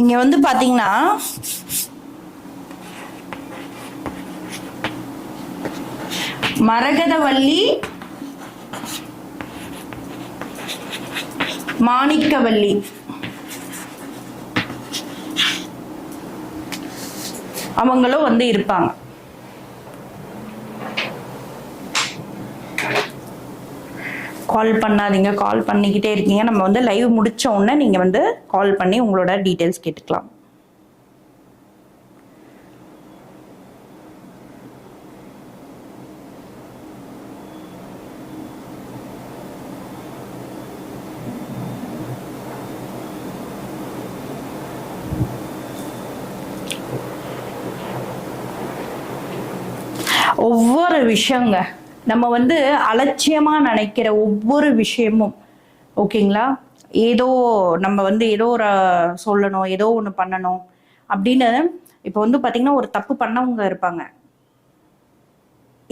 இங்க வந்து பாத்தீங்கன்னா மரகதவள்ளி மாணிக்கவள்ளி. அவங்களும் வந்து இருப்பாங்க. கால் பண்ணாதீங்க கால் பண்ணிக்கிட்டே இருக்கீங்க. நம்ம வந்து லைவ் முடிச்ச உடனே நீங்க வந்து கால் பண்ணி உங்களோட டீட்டெயில்ஸ் கேட்டுக்கலாம். ஒவ்வொரு விஷயங்க. நம்ம வந்து அலட்சியமாக நினைக்கிற ஒவ்வொரு விஷயமும் ஓகேங்களா? ஏதோ நம்ம வந்து ஏதோ ஒரு சொல்லணும் ஏதோ ஒன்று பண்ணணும் அப்படின்னு இப்போ வந்து பார்த்திங்கன்னா ஒரு தப்பு பண்ணவங்க இருப்பாங்க.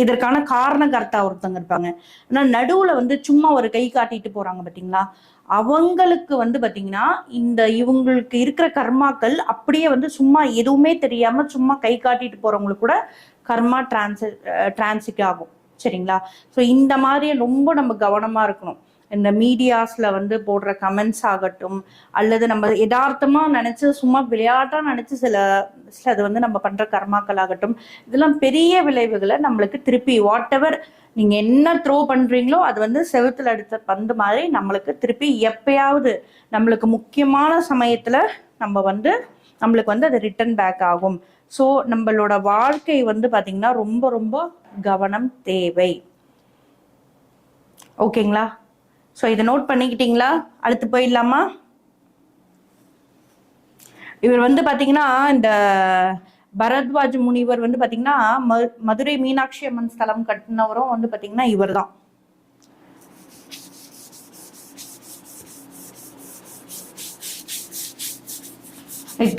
இதற்கான காரணகர்த்தா ஒருத்தவங்க இருப்பாங்க. ஆனால் நடுவில் வந்து சும்மா ஒரு கை காட்டிட்டு போகிறாங்க பார்த்தீங்களா அவங்களுக்கு வந்து பார்த்தீங்கன்னா இந்த இவங்களுக்கு இருக்கிற கர்மாக்கள் அப்படியே வந்து சும்மா எதுவுமே தெரியாமல் சும்மா கை காட்டிட்டு போகிறவங்களுக்கு கூட கர்மா டிரான்ஸ் டிரான்சிட் ஆகும். சரிங்களா? ஸோ இந்த மாதிரி ரொம்ப நம்ம கவனமா இருக்கணும். இந்த மீடியாஸ்ல வந்து போடுற கமெண்ட்ஸ் ஆகட்டும் அல்லது நம்ம யதார்த்தமாக நினச்சி சும்மா விளையாட்டா நினச்சி சில சில அது வந்து நம்ம பண்ற கர்மாக்கள் ஆகட்டும் இதெல்லாம் பெரிய விளைவுகளை நம்மளுக்கு திருப்பி வாட் எவர் நீங்க என்ன த்ரோ பண்றீங்களோ அது வந்து செவுத்துல அடித்த பந்து மாதிரி நம்மளுக்கு திருப்பி எப்பயாவது நம்மளுக்கு முக்கியமான சமயத்துல நம்ம வந்து நம்மளுக்கு வந்து அது ரிட்டர்ன் பேக் ஆகும். ஸோ நம்மளோட வாழ்க்கை வந்து பார்த்தீங்கன்னா ரொம்ப ரொம்ப கவனம் தேவை. ஓகேங்களா? ஸோ இதை நோட் பண்ணிக்கிட்டீங்களா? அடுத்து போயிடலாமா? இவர் வந்து பார்த்தீங்கன்னா இந்த பரத்வாஜ் முனிவர் வந்து பார்த்தீங்கன்னா மதுரை மீனாட்சி அம்மன் ஸ்தலம் கட்டினவரும் வந்து பார்த்தீங்கன்னா இவர்தான். தான்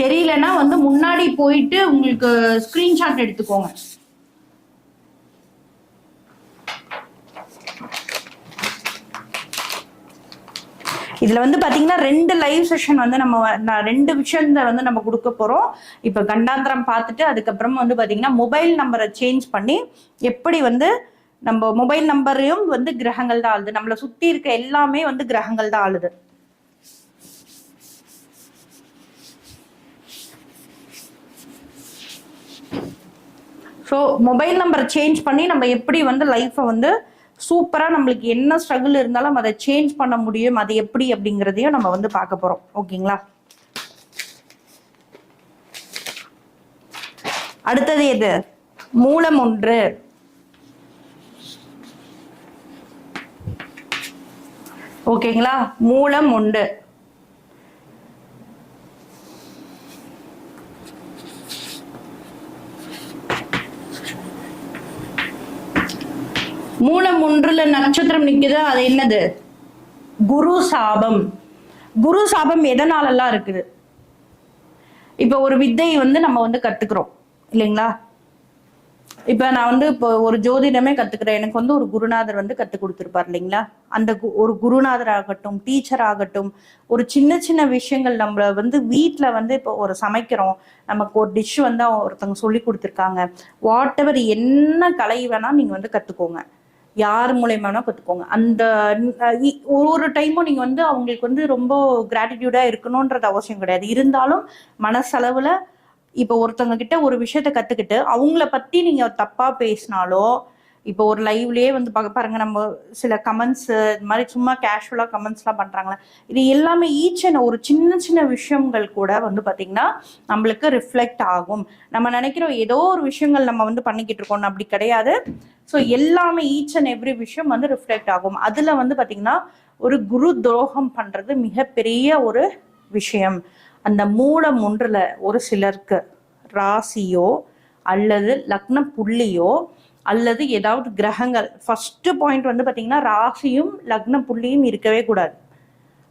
தெரியலன்னா வந்து முன்னாடி போயிட்டு உங்களுக்கு ஸ்கிரீன்ஷாட் எடுத்துக்கோங்க. இதுல வந்து பாத்தீங்கன்னா ரெண்டு லைவ் செஷன் வந்து நம்ம நான் ரெண்டு விஷயத்த வந்து நம்ம கொடுக்க போறோம். இப்ப கண்டாந்திரம் பார்த்துட்டு அதுக்கப்புறமா வந்து பாத்தீங்கன்னா மொபைல் நம்பரை சேஞ்ச் பண்ணி எப்படி வந்து நம்ம மொபைல் நம்பரையும் வந்து கிரகங்கள் தான் ஆளுது. நம்மளை சுத்தி இருக்க எல்லாமே வந்து கிரகங்கள் தான் ஆளுது. ஸோ மொபைல் நம்பரை சேஞ்ச் பண்ணி நம்ம எப்படி வந்து லைஃப்பை வந்து சூப்பராக நம்மளுக்கு என்ன ஸ்ட்ரகிள் இருந்தாலும் அதை சேஞ்ச் பண்ண முடியும் அது எப்படி அப்படிங்கிறதையும் நம்ம வந்து பார்க்க போகிறோம் ஓகேங்களா அடுத்தது எது? மூலம் ஒன்று. ஓகேங்களா மூலம் உண்டு மூலம் ஒன்றுல நட்சத்திரம் நிக்குது அது என்னது? குரு சாபம். குரு சாபம் எதனாலலாம் இருக்குது? இப்போ ஒரு வித்தையை வந்து நம்ம வந்து கத்துக்கிறோம். இல்லைங்களா? இப்ப நான் வந்து இப்போ ஒரு ஜோதிடமே கத்துக்கிறேன். எனக்கு வந்து ஒரு குருநாதர் வந்து கத்து கொடுத்துருப்பார் இல்லைங்களா? அந்த கு- ஒரு குருநாதர் ஆகட்டும் டீச்சர் ஆகட்டும் ஒரு சின்ன சின்ன விஷயங்கள் நம்மள வந்து வீட்டில் வந்து இப்போ ஒரு சமைக்கிறோம். நமக்கு ஒரு டிஷ் வந்து ஒருத்தவங்க சொல்லி கொடுத்துருக்காங்க. வாட் எவர் என்ன கலை வேணா நீங்க வந்து கத்துக்கோங்க. யார் மூலயமா வேணா கத்துக்கோங்க. அந்த ஒரு ஒரு டைமும் நீங்க வந்து அவங்களுக்கு வந்து ரொம்ப கிராட்டிடியூடா இருக்கணும்ன்றது அவசியம் கிடையாது. இருந்தாலும் மனசளவுல இப்போ ஒருத்தவங்க கிட்ட ஒரு விஷயத்த கத்துக்கிட்டு அவங்கள பத்தி நீங்க தப்பா பேசினாலோ இப்போ ஒரு லைவ்லயே வந்து பார்க்க பாருங்க நம்ம சில கமெண்ட்ஸ் இது மாதிரி சும்மா கேஷுவலா கமெண்ட்ஸ்லாம் பண்றாங்களே. இது எல்லாமே ஈச் அண்ட் ஒரு சின்ன சின்ன விஷயங்கள் கூட வந்து பாத்தீங்கன்னா நம்மளுக்கு ரிஃப்ளெக்ட் ஆகும். நம்ம நினைக்கிறோம் ஏதோ ஒரு விஷயங்கள் நம்ம வந்து பண்ணிக்கிட்டு இருக்கோம் அப்படி கிடையாது. ஸோ எல்லாமே ஈச் அண்ட் எவ்ரி விஷயம் வந்து ரிஃப்ளெக்ட் ஆகும். அதுல வந்து பாத்தீங்கன்னா ஒரு குரு துரோகம் பண்றது மிகப்பெரிய ஒரு விஷயம். அந்த மூலம் ஒன்றுல ஒரு சிலருக்கு ராசியோ அல்லது லக்ன புள்ளியோ அல்லது ஏதாவது கிரகங்கள். ஃபர்ஸ்ட் பாயிண்ட் வந்து பார்த்தீங்கன்னா ராசியும் லக்ன புள்ளியும் இருக்கவே கூடாது.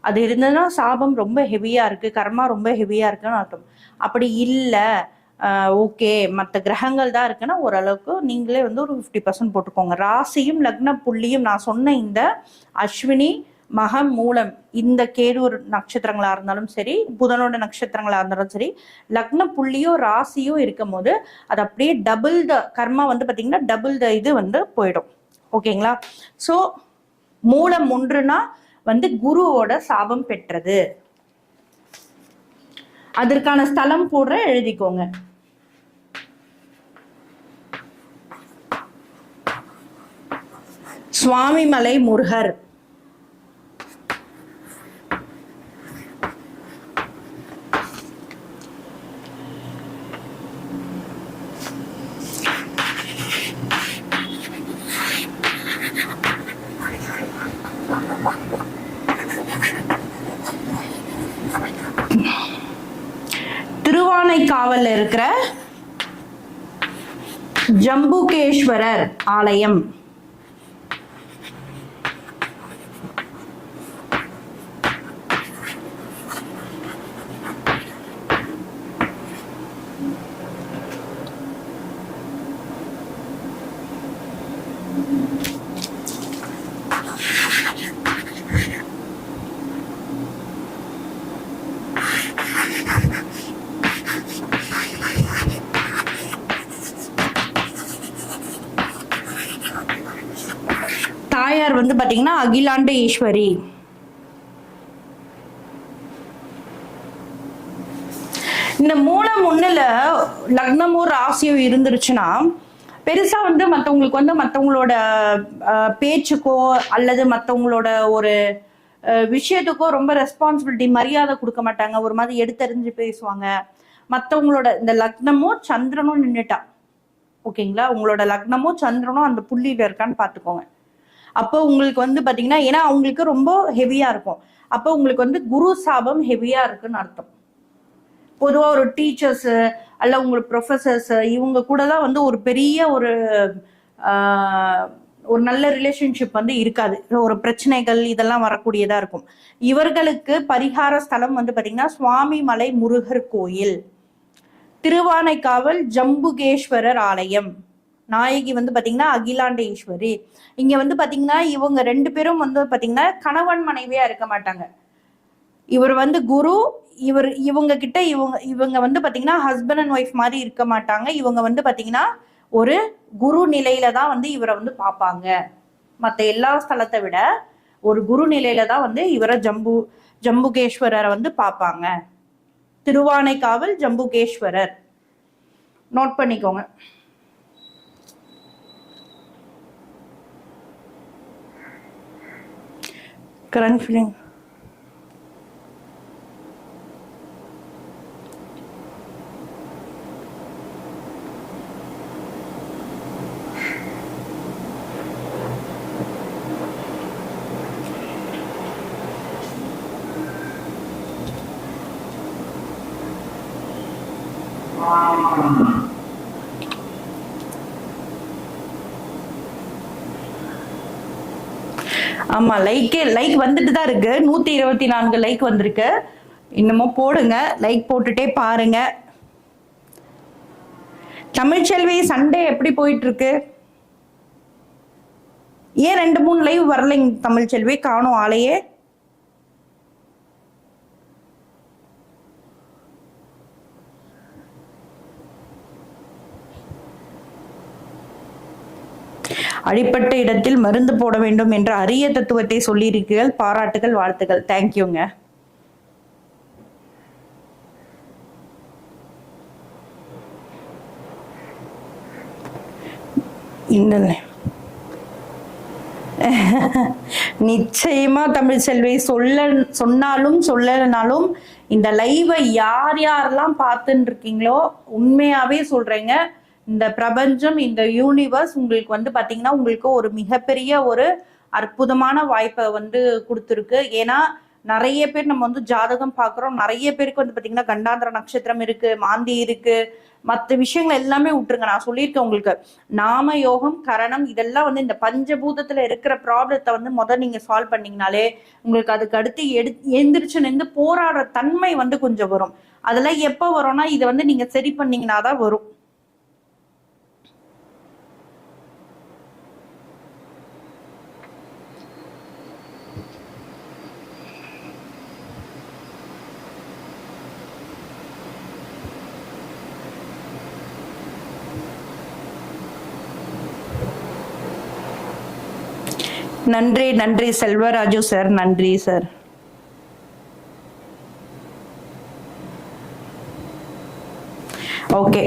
அது இருந்ததுன்னா சாபம் ரொம்ப ஹெவியா இருக்கு. கர்மா ரொம்ப ஹெவியா இருக்குன்னு அர்த்தம். அப்படி இல்லை ஓகே மற்ற கிரகங்கள் தான் இருக்குன்னா ஓரளவுக்கு நீங்களே வந்து ஒரு ஃபிஃப்டி பர்சன்ட் போட்டுக்கோங்க. ராசியும் லக்ன புள்ளியும் நான் சொன்ன இந்த அஸ்வினி மகம் மூலம் இந்த கேரூர் நட்சத்திரங்களா இருந்தாலும் சரி புதனோட நட்சத்திரங்களா இருந்தாலும் சரி லக்ன புள்ளியோ ராசியோ இருக்கும் போது அது அப்படியே டபுள் த கர்மா வந்து பாத்தீங்கன்னா டபுள் த இது வந்து போயிடும். ஓகேங்களா? ஸோ மூலம் ஒன்றுனா வந்து குருவோட சாபம் பெற்றது. அதற்கான ஸ்தலம் போடுற எழுதிக்கோங்க. சுவாமிமலை முருகர். திருவானைக்காவல்ல இருக்கிற ஜம்புகேஸ்வரர் ஆலயம் Thank you. வந்து பாத்தீங்கன்னா அகிலாண்ட ஈஸ்வரி. இந்த மூலம் ஒண்ணுல லக்னமோ ராசியோ இருந்துருச்சுன்னா பெருசா வந்து மத்தவங்களுக்கு வந்து மத்தவங்களோட அஹ், பேச்சுக்கோ அல்லது மத்தவங்களோட ஒரு அஹ், விஷயத்துக்கோ ரொம்ப ரெஸ்பான்சிபிலிட்டி மரியாதை கொடுக்க மாட்டாங்க. ஒரு மாதிரி எடுத்தறிஞ்சு பேசுவாங்க. மத்தவங்களோட இந்த லக்னமும் சந்திரனும் நின்னுட்டா. ஓகேங்களா? உங்களோட லக்னமும் சந்திரனும் அந்த புள்ளியில இருக்கான்னு பாத்துக்கோங்க. அப்போ உங்களுக்கு வந்து பாத்தீங்கன்னா ஏன்னா அவங்களுக்கு ரொம்ப ஹெவியா இருக்கும். அப்போ உங்களுக்கு வந்து குரு சாபம் ஹெவியா இருக்குன்னு அர்த்தம். பொதுவா ஒரு டீச்சர்ஸ் அல்ல உங்களுக்கு ப்ரொஃபசர்ஸ் இவங்க கூட தான் வந்து ஒரு பெரிய ஒரு ஒரு நல்ல ரிலேஷன்ஷிப் வந்து இருக்காது. ஒரு பிரச்சனைகள் இதெல்லாம் வரக்கூடியதா இருக்கும். இவர்களுக்கு பரிகார ஸ்தலம் வந்து பாத்தீங்கன்னா சுவாமி மலை முருகர் கோயில். திருவானைக்காவல் ஜம்புகேஸ்வரர் ஆலயம். நாயகி வந்து பாத்தீங்கன்னா அகிலாண்டேஸ்வரி. இங்கே இங்க வந்து பாத்தீங்கன்னா இவங்க ரெண்டு பேரும் வந்து பாத்தீங்கன்னா கணவன் மனைவியா இருக்க மாட்டாங்க. இவர் வந்து குரு இவர் இவங்க கிட்ட இவங்க இவங்க வந்து பாத்தீங்கன்னா ஹஸ்பண்ட் அண்ட் ஒய்ஃப் மாதிரி இருக்க மாட்டாங்க. இவங்க வந்து பாத்தீங்கன்னா ஒரு குரு நிலையில தான் வந்து இவரை வந்து பார்ப்பாங்க. மத்த எல்லா ஸ்தலத்தை விட ஒரு குரு நிலையில தான் வந்து இவரை ஜம்பு ஜம்புகேஸ்வரரை வந்து பார்ப்பாங்க. திருவானைக்காவல் ஜம்புகேஸ்வரர். நோட் பண்ணிக்கோங்க. करंट फीलिंग ஆமா லைக்கே லைக் வந்துட்டு தான் இருக்கு. நூத்தி இருபத்தி நான்கு லைக் வந்திருக்கு. இன்னமும் போடுங்க. லைக் போட்டுட்டே பாருங்க. தமிழ்ச்செல்வி சண்டே எப்படி போயிட்டு இருக்கு ஏன் ரெண்டு மூணு லைவ் வரலைங்க தமிழ்ச்செல்வி காணும் ஆளையே. அடிப்பட்ட இடத்தில் மருந்து போட வேண்டும் என்ற அரிய தத்துவத்தை சொல்லியிருக்கீர்கள் பாராட்டுகள் வாழ்த்துக்கள். தேங்க்யூங்க இந்த நிச்சயமா தமிழ் செல்வி சொல்ல சொன்னாலும் சொல்லலைனாலும் இந்த லைவை யார் யாரெல்லாம் பார்த்துன்னு இருக்கீங்களோ உண்மையாவே சொல்றேங்க. இந்த பிரபஞ்சம் இந்த யூனிவர்ஸ் உங்களுக்கு வந்து பாத்தீங்கன்னா உங்களுக்கு ஒரு மிகப்பெரிய ஒரு அற்புதமான வாய்ப்பை வந்து கொடுத்துருக்கு. ஏன்னா நிறைய பேர் நம்ம வந்து ஜாதகம் பார்க்குறோம். நிறைய பேருக்கு வந்து பார்த்தீங்கன்னா கண்டாந்திர நட்சத்திரம் இருக்கு மாந்தி இருக்கு. மற்ற விஷயங்கள் எல்லாமே விட்டுருங்க. நான் சொல்லியிருக்கேன் உங்களுக்கு. நாம யோகம் கரணம் இதெல்லாம் வந்து இந்த பஞ்சபூதத்துல இருக்கிற ப்ராப்ளத்தை வந்து முதல் நீங்க சால்வ் பண்ணீங்கனாலே உங்களுக்கு அதுக்கு அடுத்து எடு எந்திரிச்சு நின்று போராடுற தன்மை வந்து கொஞ்சம் வரும். அதெல்லாம் எப்போ வரும்னா இதை வந்து நீங்க சரி பண்ணீங்கன்னா தான் வரும். நன்றி நன்றி செல்வராஜு சார் நன்றி சார். ஓகே.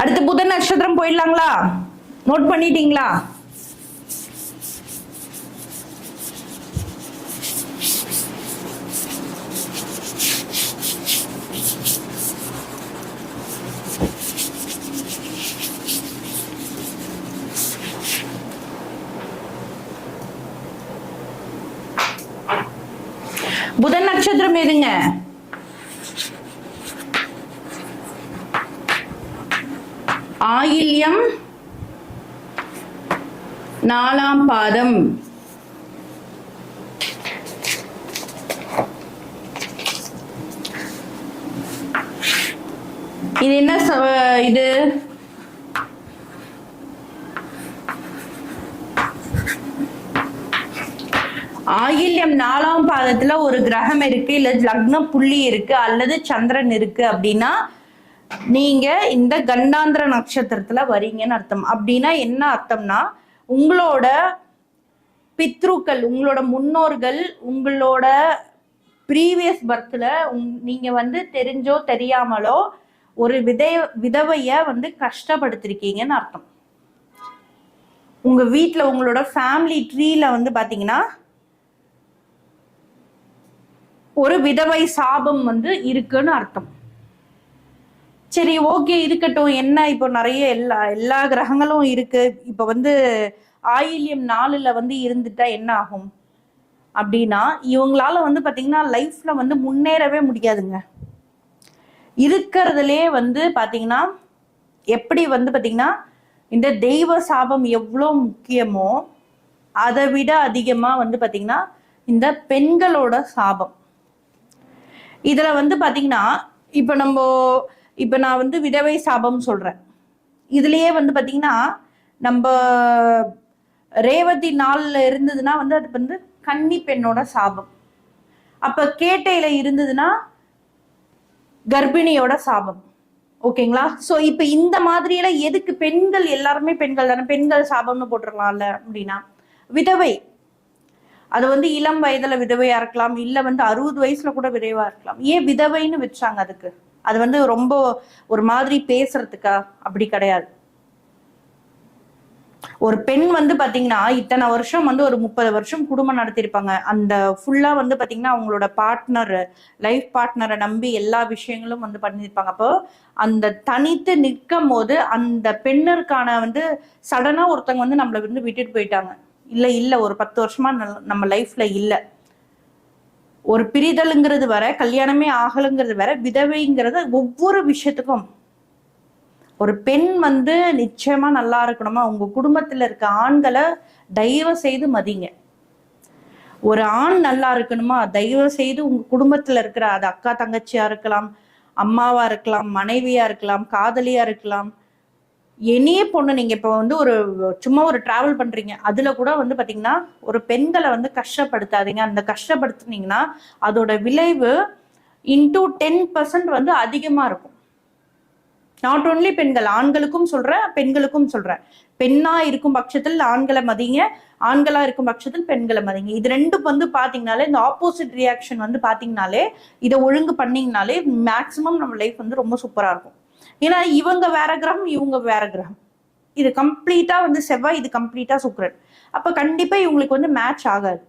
அடுத்து புதன் நட்சத்திரம் போயிடலாங்களா? நோட் பண்ணிட்டீங்களா புதன் நட்சத்திரம் எதுங்க ஆயில்யம் நாலாம் பாதம். இது என்ன இது? ஆயில்யம் நாலாம் பாதத்துல ஒரு கிரகம் இருக்கு இல்ல லக்ன புள்ளி இருக்கு அல்லது சந்திரன் இருக்கு அப்படின்னா நீங்க இந்த கண்டாந்திர நட்சத்திரத்துல வரீங்கன்னு அர்த்தம். அப்படின்னா என்ன அர்த்தம்னா உங்களோட பித்ருக்கள் உங்களோட முன்னோர்கள் உங்களோட ப்ரீவியஸ் பர்த்ல நீங்க வந்து தெரிஞ்சோ தெரியாமலோ ஒரு விதை விதவைய வந்து கஷ்டப்படுத்திருக்கீங்கன்னு அர்த்தம். உங்க வீட்டில் உங்களோட ஃபேமிலி ட்ரீல வந்து பாத்தீங்கன்னா ஒரு விதவை சாபம் வந்து இருக்குன்னு அர்த்தம். சரி ஓகே இருக்கட்டும். என்ன இப்போ நிறைய எல்லா எல்லா கிரகங்களும் இருக்கு. இப்போ வந்து ஆயில்யம் நாலுல வந்து இருந்துட்டா என்ன ஆகும்? அப்படின்னா இவங்களால வந்து பாத்தீங்கன்னா லைஃப்ல வந்து முன்னேறவே முடியாதுங்க. இருக்கிறதுலே வந்து பாத்தீங்கன்னா எப்படி வந்து பாத்தீங்கன்னா இந்த தெய்வ சாபம் எவ்வளோ முக்கியமோ அதை விட அதிகமா வந்து பாத்தீங்கன்னா இந்த பெண்களோட சாபம். இதில் வந்து பார்த்தீங்கன்னா இப்போ நம்ம இப்போ நான் வந்து விதவை சாபம் சொல்கிறேன் இதுலேயே வந்து பார்த்தீங்கன்னா நம்ம ரேவதி நாளில் இருந்ததுன்னா வந்து அது வந்து கன்னி பெண்ணோட சாபம். அப்போ கேட்டையில் இருந்ததுன்னா கர்ப்பிணியோட சாபம். ஓகேங்களா? ஸோ இப்போ இந்த மாதிரியெல்லாம் எதுக்கு பெண்கள் எல்லாருமே பெண்கள் தானே? பெண்கள் சாபம்னு போட்டுருக்கலாம்ல அப்படின்னா விதவை அது வந்து இளம் வயதுல விதவையா இருக்கலாம் இல்ல வந்து அறுபது வயசுல கூட விதவையா இருக்கலாம். ஏன் விதவைன்னு வச்சாங்க அதுக்கு? அது வந்து ரொம்ப ஒரு மாதிரி பேசுறதுக்கா? அப்படி கிடையாது. ஒரு பெண் வந்து பாத்தீங்கன்னா இத்தனை வருஷம் வந்து ஒரு முப்பது வருஷம் குடும்பம் நடத்தியிருப்பாங்க. அந்த ஃபுல்லா வந்து பாத்தீங்கன்னா அவங்களோட பார்ட்னர் லைஃப் பார்ட்னரை நம்பி எல்லா விஷயங்களும் வந்து பண்ணியிருப்பாங்க. அப்போ அந்த தனித்து நிற்கும் போது அந்த பெண்ணிற்கான வந்து சடனா ஒருத்தவங்க வந்து நம்மளை வந்து விட்டுட்டு போயிட்டாங்க. இல்லை இல்லை ஒரு பத்து வருஷமா நம்ம லைஃப்ல இல்லை. ஒரு பிரிதலுங்கிறது வர கல்யாணமே ஆகலைங்கிறது வர விதவைங்கிறது ஒவ்வொரு விஷயத்துக்கும். ஒரு பெண் வந்து நிச்சயமா நல்லா இருக்கணுமா? உங்க குடும்பத்துல இருக்க ஆண்களை தயவு செய்து மதிங்க. ஒரு ஆண் நல்லா இருக்கணுமா? தயவு செய்து உங்க குடும்பத்துல இருக்கிற அது அக்கா தங்கச்சியா இருக்கலாம் அம்மாவா இருக்கலாம் மனைவியா இருக்கலாம் காதலியா இருக்கலாம் இனிய பொண்ணு நீங்க இப்ப வந்து ஒரு சும்மா ஒரு டிராவல் பண்றீங்க. அதுல கூட வந்து பாத்தீங்கன்னா ஒரு பெண்களை வந்து கஷ்டப்படுத்தாதீங்க. அந்த கஷ்டப்படுத்துனீங்கன்னா அதோட விளைவு இன்டூ டென் பர்சன்ட் வந்து அதிகமா இருக்கும். நாட் ஓன்லி பெண்கள் ஆண்களுக்கும் சொல்றேன் பெண்களுக்கும் சொல்றேன் பெண்ணா இருக்கும் பட்சத்தில் ஆண்களை மதிங்க ஆண்களா இருக்கும் பட்சத்தில் பெண்களை மதிங்க. இது ரெண்டும் வந்து பாத்தீங்கனாலே இந்த ஆப்போசிட் ரியாக்ஷன் வந்து பாத்தீங்கனாலே இதை ஒழுங்கு பண்ணீங்கனாலே மேக்சிமம் நம்ம லைஃப் வந்து ரொம்ப சூப்பரா இருக்கும். ஏன்னா இவங்க வேற கிரகம் இவங்க வேற கிரகம். இது கம்ப்ளீட்டா வந்து செவ்வாய் இது கம்ப்ளீட்டா சுக்கரன். அப்ப கண்டிப்பா இவங்களுக்கு வந்து மேட்ச் ஆகாது.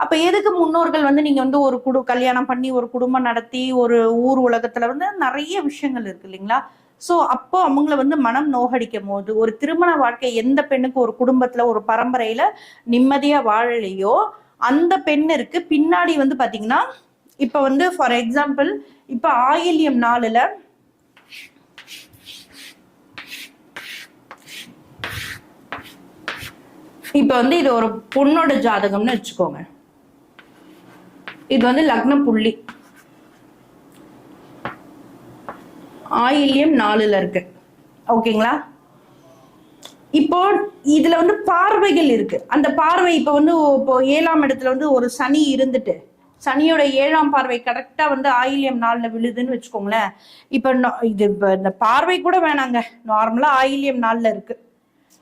அப்ப எதுக்கு முன்னோர்கள் வந்து நீங்க வந்து ஒரு குடு கல்யாணம் பண்ணி ஒரு குடும்பம் நடத்தி ஒரு ஊர் உலகத்துல வந்து நிறைய விஷயங்கள் இருக்கு இல்லைங்களா? ஸோ அப்போ அவங்கள வந்து மனம் நோகடிக்கும் போது ஒரு திருமண வாழ்க்கை எந்த பெண்ணுக்கு ஒரு குடும்பத்துல ஒரு பரம்பரையில நிம்மதியா வாழலையோ அந்த பெண்ணிற்கு பின்னாடி வந்து பாத்தீங்கன்னா இப்ப வந்து ஃபார் எக்ஸாம்பிள் இப்ப ஆயில்யம் நாளில் இப்போ வந்து இது ஒரு பொண்ணோட ஜாதகம்னு வச்சுக்கோங்க. இது வந்து லக்ன புள்ளி. ஆயில்யம் நாலுல இருக்கு. ஓகேங்களா? இப்போ இதுல வந்து பார்வைகள் இருக்கு. அந்த பார்வை இப்போ வந்து இப்போ ஏழாம் இடத்துல வந்து ஒரு சனி இருந்துட்டு சனியோட ஏழாம் பார்வை கரெக்டா வந்து ஆயில்யம் நாளில் விழுதுன்னு வச்சுக்கோங்களேன். இப்ப இது இந்த பார்வை கூட வேணாங்க. நார்மலா ஆயில்யம் நாளில் இருக்கு.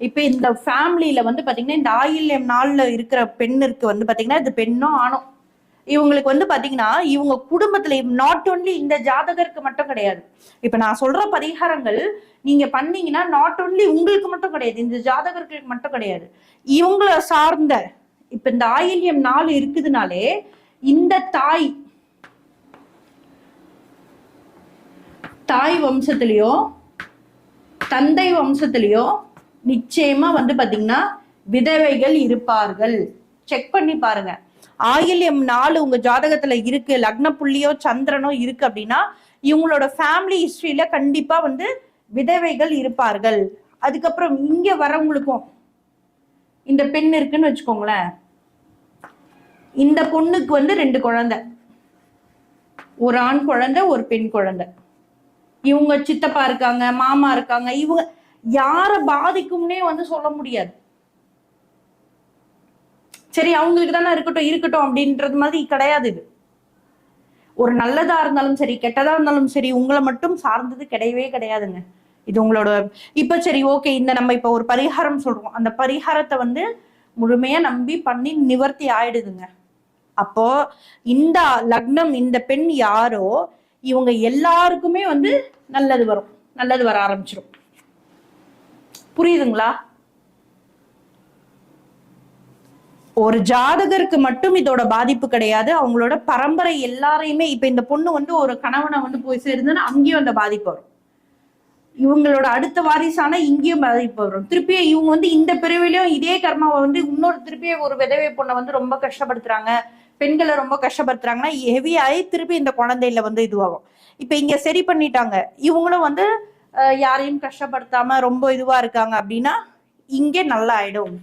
இப்ப இந்த ஃபேமிலியில வந்து பாத்தீங்கன்னா இந்த ஆயில்யம் நாள்ல இருக்கிற பெண்ணிற்கு வந்து பாத்தீங்கன்னா இது பெண்ணோ ஆணோ? இவங்களுக்கு வந்து பாத்தீங்கன்னா இவங்க குடும்பத்துல நாட் ஒன்லி இந்த ஜாதகருக்கு மட்டும் கிடையாது. இப்ப நான் சொல்ற பரிகாரங்கள் நீங்க பண்ணீங்கன்னா நாட் ஒன்லி உங்களுக்கு மட்டும் கிடையாது இந்த ஜாதகர்களுக்கு மட்டும் கிடையாது. இவங்கள சார்ந்த இப்ப இந்த ஆயில்யம் நாள் இருக்குதுனாலே இந்த தாய் தாய் வம்சத்திலேயோ தந்தை வம்சத்திலேயோ நிச்சயமா வந்து பாத்தீங்கன்னா விதவைகள் இருப்பார்கள். செக் பண்ணி பாருங்க. ஆயில்யம் நாலு உங்க ஜாதகத்துல இருக்கு லக்ன புள்ளியோ சந்திரனோ இருக்கு அப்படின்னா இவங்களோட ஃபேமிலி ஹிஸ்டரியில கண்டிப்பா வந்து விதவைகள் இருப்பார்கள். அதுக்கப்புறம் இங்க வரவங்களுக்கும் இந்த பெண் இருக்குன்னு வச்சுக்கோங்களேன். இந்த பொண்ணுக்கு வந்து ரெண்டு குழந்தை. ஒரு ஆண் குழந்தை ஒரு பெண் குழந்தை. இவங்க சித்தப்பா இருக்காங்க மாமா இருக்காங்க இவங்க யார பாதிக்கும்னே வந்து சொல்ல முடியாது. சரி அவங்களுக்கு தானே இருக்கட்டும் இருக்கட்டும் அப்படின்றது மாதிரி கிடையாது இது. ஒரு நல்லதா இருந்தாலும் சரி கெட்டதா இருந்தாலும் சரி உங்களை மட்டும் சார்ந்தது கிடையவே கிடையாதுங்க. இது உங்களோட இப்ப சரி ஓகே இந்த நம்ம இப்ப ஒரு பரிகாரம் சொல்றோம். அந்த பரிகாரத்தை வந்து முழுமையா நம்பி பண்ணி நிவர்த்தி ஆயிடுதுங்க. அப்போ இந்த லக்னம் இந்த பெண் யாரோ இவங்க எல்லாருக்குமே வந்து நல்லது வரும். நல்லது வர ஆரம்பிச்சிடும் புரியுதுங்களா? ஒரு ஜாதகருக்கு மட்டும் இதோட பாதிப்பு கிடையாது. அவங்களோட பரம்பரை எல்லாரையுமே இப்ப இந்த பொண்ணு வந்து ஒரு கணவனை வந்து போய் சேர்ந்துன்னா அங்கேயும் அந்த பாதிப்பு வரும். இவங்களோட அடுத்த வாரிசான இங்கேயும் பாதிப்பு வரும். திருப்பியும் இவங்க வந்து இந்த பிரிவிலையும் இதே கர்மாவை வந்து இன்னொரு திருப்பியும் ஒரு விதவை பொண்ணை வந்து ரொம்ப கஷ்டப்படுத்துறாங்க. பெண்களை ரொம்ப கஷ்டப்படுத்துறாங்கன்னா ஹெவி ஆகி திருப்பி இந்த குழந்தையில வந்து இதுவாகும். இப்ப இங்க சரி பண்ணிட்டாங்க. இவங்களும் வந்து யாரையும் கஷ்டப்படுத்தாம ரொம்ப இதுவா இருக்காங்க அப்படின்னா இங்கே நல்லா ஆயிடும்.